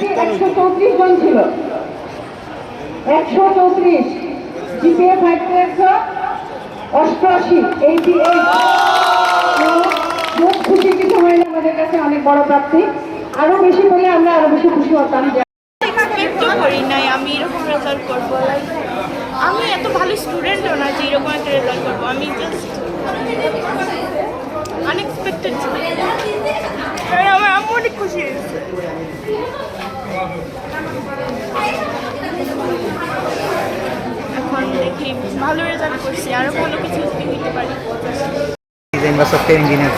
শিক্ষার্থী একশো চৌত্রিশ জন ছিল। একশো চৌত্রিশ। জিপিএ ফাইভ একশো। অষ্টআশি। Eighty eight. খুব কিছু হয়ে আমাদের কাছে অনেক বড় প্রাপ্তি। আরও বেশি হলে আমরা আরও বেশি খুশি হতাম। করি নাই আমি এরকম রেজাল্ট করব আমি এত ভালো স্টুডেন্টও না যে এরকম একটা রেজাল্ট করব। আমি জাস্ট আনএক্সপেক্টেড ছিল তাই আমার আম্মু অনেক খুশি হয়েছে এখন দেখি ভালো রেজাল্ট করছি আরও ভালো কিছু যদি পারি। ডিজাইন বা সফটওয়্যার ইঞ্জিনিয়ার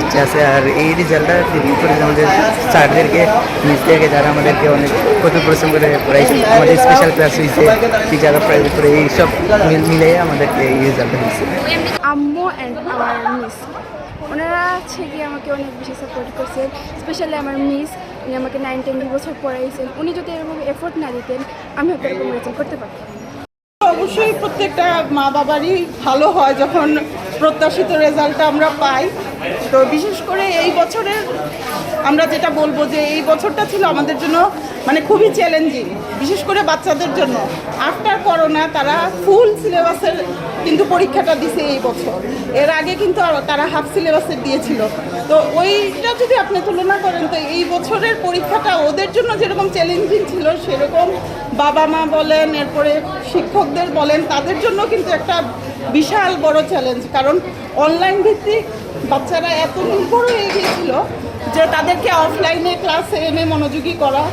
ইচ্ছা আছে আর এই রেজাল্টটা দিন করে আমাদের স্যারদেরকে মিস্ত্রিকে যারা আমাদেরকে অনেক কত পরিশ্রম করে পড়াইছে আমাদের স্পেশাল ক্লাস হয়েছে টিচাররা প্রাইভেট করে এই সব মিল আমাদেরকে এই রেজাল্টটা হয়েছে আম্মু অ্যান্ড আমার মিস ওনারা হচ্ছে গিয়ে আমাকে অনেক বেশি সাপোর্ট করছেন স্পেশালি আমার মিস উনি আমাকে নাইন টেন বছর পড়াইছেন। উনি যদি এরকম এফোর্ট না দিতেন আমি হয়তো এরকম রেজাল্ট করতে পারতাম। অবশ্যই প্রত্যেকটা মা বাবারই ভালো হয় যখন প্রত্যাশিত রেজাল্টটা আমরা পাই। তো বিশেষ করে এই বছরের আমরা যেটা বলব যে এই বছরটা ছিল আমাদের জন্য মানে খুবই চ্যালেঞ্জিং বিশেষ করে বাচ্চাদের জন্য। আফটার করোনা তারা ফুল সিলেবাসের কিন্তু পরীক্ষাটা দিছে এই বছর। এর আগে কিন্তু তারা হাফ সিলেবাসের দিয়েছিল। তো ওইটা যদি আপনি তুলনা করেন, তো এই বছরের পরীক্ষাটা ওদের জন্য যেরকম চ্যালেঞ্জিং ছিল, সেরকম বাবা মা বলেন, এরপরে শিক্ষকদের বলেন, তাদের জন্য কিন্তু একটা বিশাল বড় চ্যালেঞ্জ কারণ অনলাইন ভিত্তিক বাচ্চারা এত নির্ভর হয়ে গিয়েছিল যে তাদেরকে অফলাইনে ক্লাসে এনে মনোযোগী করা,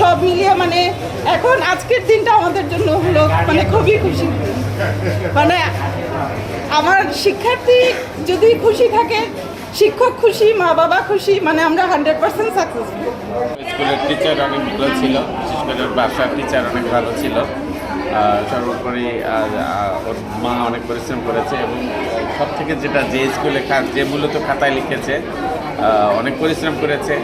সব মিলিয়ে মানে এখন আজকের দিনটা আমাদের জন্য হলো মানে খুবই খুশি। মানে আমার শিক্ষার্থী যদি খুশি থাকে, শিক্ষক খুশি, মা বাবা খুশি মানে আমরা হান্ড্রেড পার্সেন্ট সাকসেসফুল স্কুলের টিচার অনেক ভালো ছিল বাসার টিচার অনেক ভালো ছিল। সর্বোপরি ওর মা অনেক পরিশ্রম করেছে এবং সব থেকে যেটা যে স্কুলে খা- যে মূলত খাতায় লিখেছে অনেক পরিশ্রম করেছে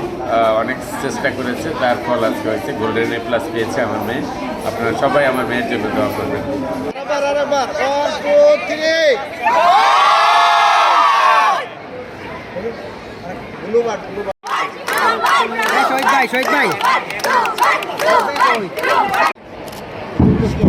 অনেক চেষ্টা করেছে তার ফল আজকে হয়েছে। গোল্ডেন এ প্লাস পেয়েছে আমার মেয়ে। আপনারা সবাই আমার মেয়ের জন্য দোয়া করবেন। শহীদ ভাই শহীদ ভাই। Thank you.